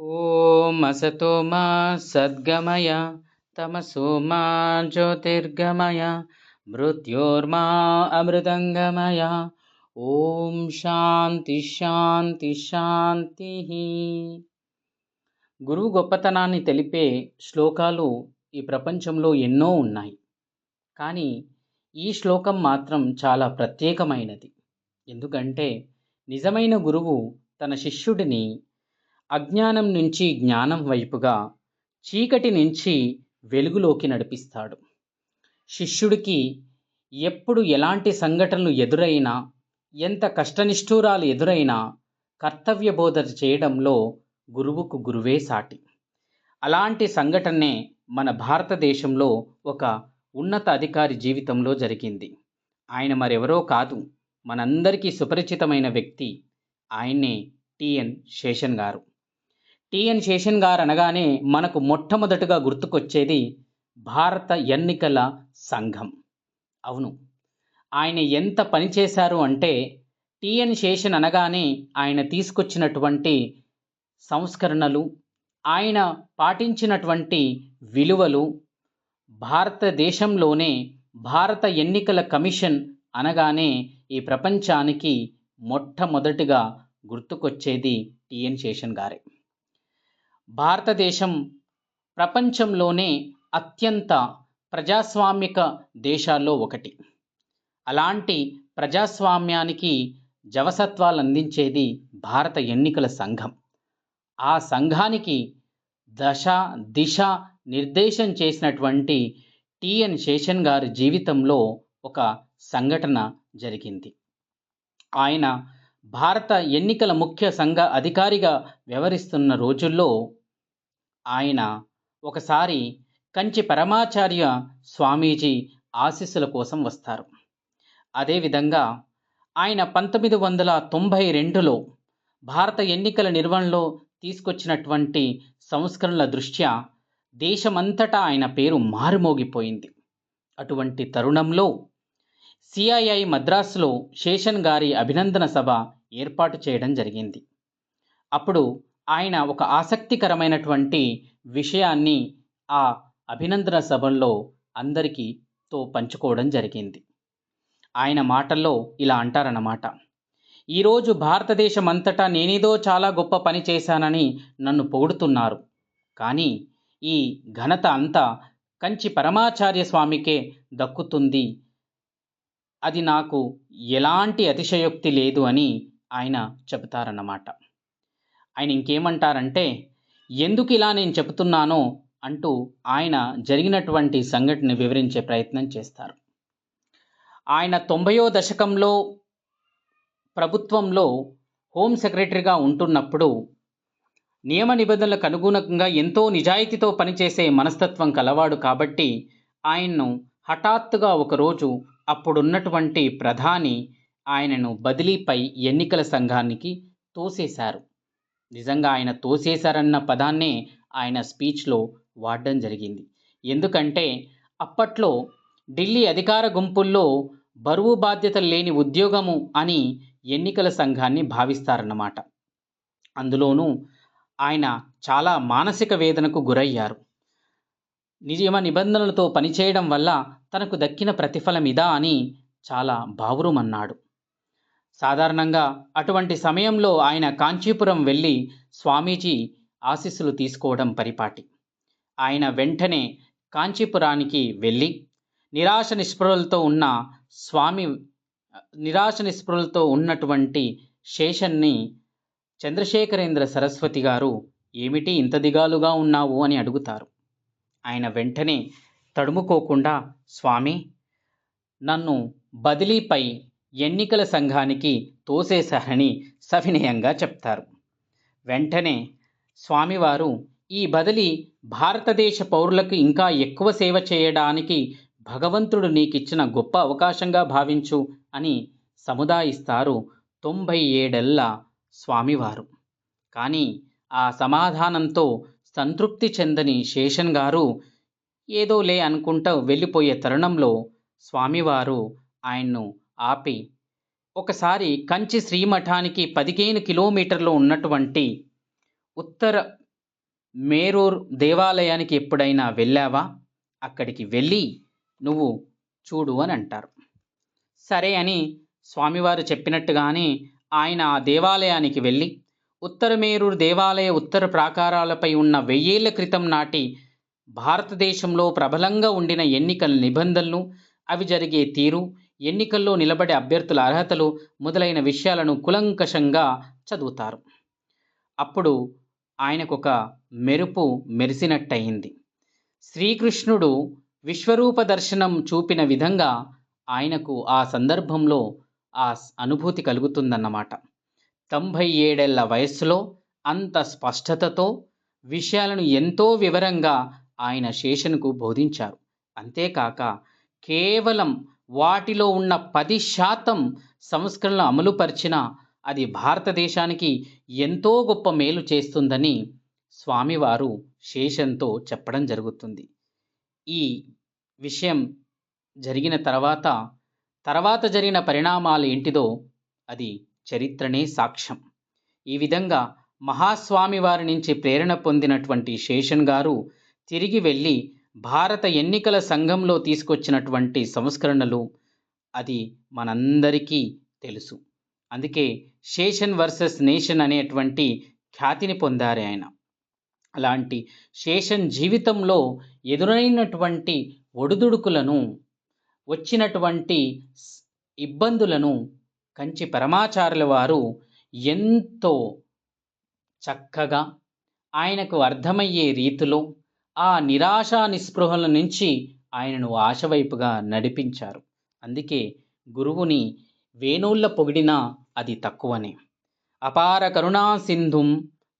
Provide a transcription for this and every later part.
ఓం అసతో మా సద్గమయ తమసో మా జ్యోతిర్గమయ మృత్యోర్మా అమృతంగమయ ఓం శాంతి శాంతి శాంతి గురువు గొప్పతనాన్ని తెలిపే శ్లోకాలు ఈ ప్రపంచంలో ఎన్నో ఉన్నాయి. కానీ ఈ శ్లోకం మాత్రం చాలా ప్రత్యేకమైనది. ఎందుకంటే నిజమైన గురువు తన శిష్యుడిని అజ్ఞానం నుంచి జ్ఞానం వైపుగా చీకటి నుంచి వెలుగులోకి నడిపిస్తాడు. శిష్యుడికి ఎప్పుడు ఎలాంటి సంఘటనలు ఎదురైనా ఎంత కష్టనిష్ఠూరాలు ఎదురైనా కర్తవ్య బోధ చేయడంలో గురువుకు గురువే సాటి. అలాంటి సంఘటనే మన భారతదేశంలో ఒక ఉన్నత అధికారి జీవితంలో జరిగింది. ఆయన మరెవరో కాదు. మనందరికీ సుపరిచితమైన వ్యక్తి ఆయన్నే టిఎన్ శేషన్ గారు. టిఎన్ శేషన్ గారు అనగానే మనకు మొట్టమొదటగా గుర్తుకొచ్చేది భారత ఎన్నికల సంఘం. అవును. ఆయన ఎంత పని చేశారు అంటే టిఎన్ శేషన్ అనగానే ఆయన తీసుకొచ్చినటువంటి సంస్కరణలు ఆయన పాటించినటువంటి విలువలు భారతదేశంలోనే భారత ఎన్నికల కమిషన్ అనగానే ఈ ప్రపంచానికి మొట్టమొదటిగా గుర్తుకొచ్చేది టిఎన్ శేషన్ గారే. భారతదేశం ప్రపంచంలోనే అత్యంత ప్రజాస్వామిక దేశాల్లో ఒకటి. అలాంటి ప్రజాస్వామ్యానికి జవసత్వాలు అందించేది భారత ఎన్నికల సంఘం. ఆ సంఘానికి దశ దిశ నిర్దేశం చేసినటువంటి టిఎన్ శేషన్ గారి జీవితంలో ఒక సంఘటన జరిగింది. ఆయన భారత ఎన్నికల ముఖ్య సంఘ అధికారిగా వ్యవహరిస్తున్న రోజుల్లో ఆయన ఒకసారి కంచి పరమాచార్య స్వామీజీ ఆశీస్సుల కోసం వస్తారు. అదేవిధంగా ఆయన పంతొమ్మిది వందల తొంభై రెండులో భారత ఎన్నికల నిర్వహణలో తీసుకొచ్చినటువంటి సంస్కరణల దృష్ట్యా దేశమంతటా ఆయన పేరు మారుమోగిపోయింది. అటువంటి తరుణంలో సిఐఐ మద్రాసులో శేషన్ గారి అభినందన సభ ఏర్పాటు చేయడం జరిగింది. అప్పుడు ఆయన ఒక ఆసక్తికరమైనటువంటి విషయాన్ని ఆ అభినందన సభల్లో అందరికీతో పంచుకోవడం జరిగింది. ఆయన మాటల్లో ఇలా అంటారన్నమాట. ఈరోజు భారతదేశం అంతటా నేనేదో చాలా గొప్ప పని చేశానని నన్ను పొగుడుతున్నారు. కానీ ఈ ఘనత అంతా కంచి పరమాచార్య స్వామికే దక్కుతుంది. అది నాకు ఎలాంటి అతిశయోక్తి లేదు అని ఆయన చెబుతారన్నమాట. ఆయన ఇంకేమంటారంటే ఎందుకు ఇలా నేను చెబుతున్నానో అంటూ ఆయన జరిగినటువంటి సంఘటన వివరించే ప్రయత్నం చేస్తారు. ఆయన తొంభయో దశకంలో ప్రభుత్వంలో హోమ్ సెక్రటరీగా ఉంటున్నప్పుడు నియమ నిబంధనలకు అనుగుణంగా ఎంతో నిజాయితీతో పనిచేసే మనస్తత్వం కలవాడు కాబట్టి ఆయన్ను హఠాత్తుగా ఒకరోజు అప్పుడున్నటువంటి ప్రధాని ఆయనను బదిలీపై ఎన్నికల సంఘానికి తోసేశారు. నిజంగా ఆయన తోసేశారన్న పదాన్నే ఆయన స్పీచ్లో వాడడం జరిగింది. ఎందుకంటే అప్పట్లో ఢిల్లీ అధికార గుంపుల్లో బరువు బాధ్యతలు లేని ఉద్యోగము అని ఎన్నికల సంఘాన్ని భావిస్తారన్నమాట. అందులోనూ ఆయన చాలా మానసిక వేదనకు గురయ్యారు. నియమ నిబంధనలతో పనిచేయడం వల్ల తనకు దక్కిన ప్రతిఫలం ఇదా అని చాలా బావురుమన్నాడు. సాధారణంగా అటువంటి సమయంలో ఆయన కాంచీపురం వెళ్ళి స్వామీజీ ఆశీస్సులు తీసుకోవడం పరిపాటి. ఆయన వెంటనే కాంచీపురానికి వెళ్ళి నిరాశ నిస్పృహలతో ఉన్న స్వామి నిరాశ నిస్పృహలతో ఉన్నటువంటి శేషన్ని చంద్రశేఖరేంద్ర సరస్వతి గారు ఏమిటి ఇంత దిగాలుగా ఉన్నావు? అని అడుగుతారు. ఆయన వెంటనే తడుముకోకుండా స్వామి నన్ను బదిలీపై ఎన్నికల సంఘానికి తోసేశారని సవినయంగా చెప్తారు. వెంటనే స్వామివారు ఈ బదిలీ భారతదేశ పౌరులకు ఇంకా ఎక్కువ సేవ చేయడానికి భగవంతుడు నీకిచ్చిన గొప్ప అవకాశంగా భావించు అని సముదాయిస్తారు తొంభై ఏడెళ్ళ స్వామివారు. కానీ ఆ సమాధానంతో సంతృప్తి చెందని శేషన్ గారు ఏదో లే అనుకుంటూ వెళ్ళిపోయే తరుణంలో స్వామివారు ఆయన్ను ఆపి ఒకసారి కంచి శ్రీమఠానికి పదిహేను కిలోమీటర్లు ఉన్నటువంటి ఉత్తర మేరూర్ దేవాలయానికి ఎప్పుడైనా వెళ్ళావా? అక్కడికి వెళ్ళి నువ్వు చూడు అని అంటారు. సరే అని స్వామివారు చెప్పినట్టుగానే ఆయన ఆ దేవాలయానికి వెళ్ళి ఉత్తరమేరూరు దేవాలయ ఉత్తర ప్రాకారాలపై ఉన్న వెయ్యేళ్ళ క్రితం నాటి భారతదేశంలో ప్రబలంగా ఉండిన ఎన్నికల నిబంధనలు అవి జరిగే తీరు ఎన్నికల్లో నిలబడే అభ్యర్థుల అర్హతలు మొదలైన విషయాలను కులంకషంగా చదువుతారు. అప్పుడు ఆయనకు ఒక మెరుపు మెరిసినట్టయింది. శ్రీకృష్ణుడు విశ్వరూప దర్శనం చూపిన విధంగా ఆయనకు ఆ సందర్భంలో ఆ అనుభూతి కలుగుతుందన్నమాట. తొంభై ఏడేళ్ళ వయస్సులో అంత స్పష్టతతో విషయాలను ఎంతో వివరంగా ఆయన శేషన్కు బోధించారు. అంతేకాక కేవలం వాటిలో ఉన్న పది శాతం సంస్కరణలు అమలుపరిచిన అది భారతదేశానికి ఎంతో గొప్ప మేలు చేస్తుందని స్వామివారు శేషంతో చెప్పడం జరుగుతుంది. ఈ విషయం జరిగిన తర్వాత తర్వాత జరిగిన పరిణామాలు ఏంటిదో అది చరిత్రనే సాక్ష్యం. ఈ విధంగా మహాస్వామి వారి నుంచి ప్రేరణ పొందినటువంటి శేషన్ గారు తిరిగి వెళ్ళి భారత ఎన్నికల సంఘంలో తీసుకొచ్చినటువంటి సంస్కరణలు అది మనందరికీ తెలుసు. అందుకే శేషన్ వర్సెస్ నేషన్ అనేటువంటి ఖ్యాతిని పొందారు ఆయన. అలాంటి శేషన్ జీవితంలో ఎదురైనటువంటి ఒడిదుడుకులను వచ్చినటువంటి ఇబ్బందులను కంచి పరమాచారుల వారు ఎంతో చక్కగా ఆయనకు అర్థమయ్యే రీతిలో ఆ నిరాశ నిస్పృహల నుంచి ఆయనను ఆశ వైపుగా నడిపించారు. అందుకే గురువుని వేణువుల పొగిడినా అది తక్కువనే. అపార కరుణా సింధుం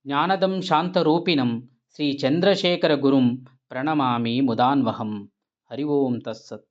జ్ఞానదం శాంతరూపిణం శ్రీ చంద్రశేఖర గురుం ప్రణమామి ముదాన్వహం. హరి ఓం తస్సత్